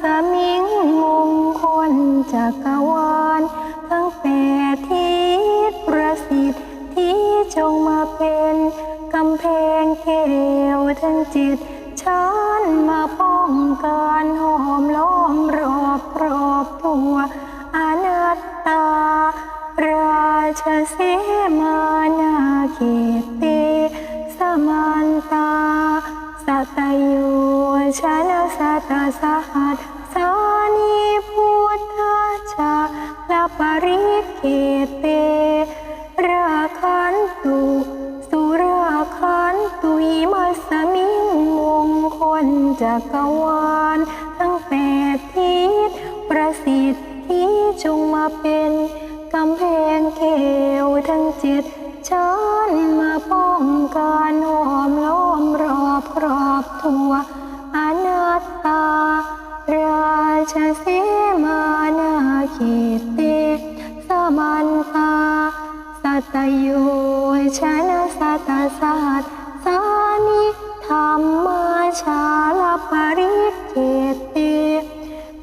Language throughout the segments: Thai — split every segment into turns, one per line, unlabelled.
สมิงมงคลจักรวาลทั้งแปดทิศประสิทธิ์ที่จงมาเป็นกำแพงแก้วทั้งจิตฉันมาป้องกันหอมล้อมรอบรอบตัวอนัตตา ราชเสมานาเขเตสมันตา สัตโยชนะ สัตสหัสสานีพุทธชาลาปริเขเต ราคันตุสุราคันตุหิมัสมิงมงคลจักรวาลทั้งแปดทิศประสิทธิจงมาเป็นกำแพงเกวทั้งเจิตฉันมาป้องกันหอมล้อมรอบครอบตัว ชเสมานาเขเตสมันตาสัตโยชนะสัตสัตสานิธรรมาชาลปริเขเต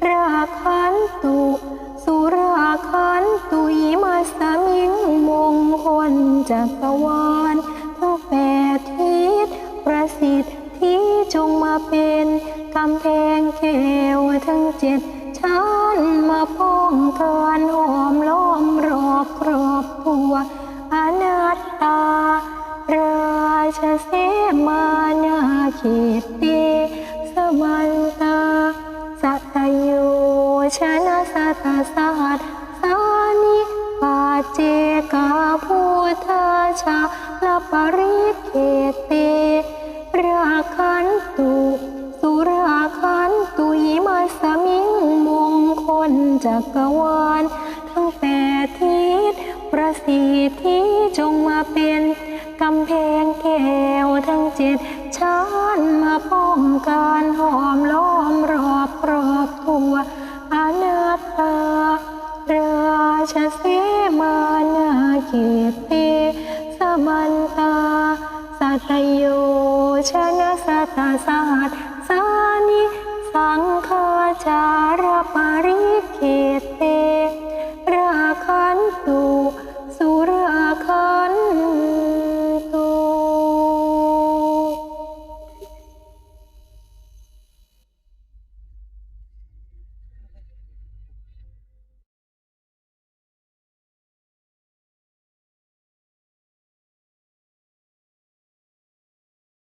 ราคันตุสุราคันตุหิมาสมิงมงคลจักรวาล งมาเป็นกำแพงแก้วทั้งเจ็ดฉันมาป้องกันหอมล้อมรอบครอบตัวอนัตตา ราชเสมานาเขเตสมันตาสัตโยชนะสัตสัต จักรวาลทั้งแปดทิศประสิทธิจงมาเป็นกำแพงแก้วทั้งเจ็ดฉันมาป้องกันหอมล้อมรอบรอบตัวอนัตตาราชเสมานาเขเตสมันตาสัตโยชนะสัตสัตาสัต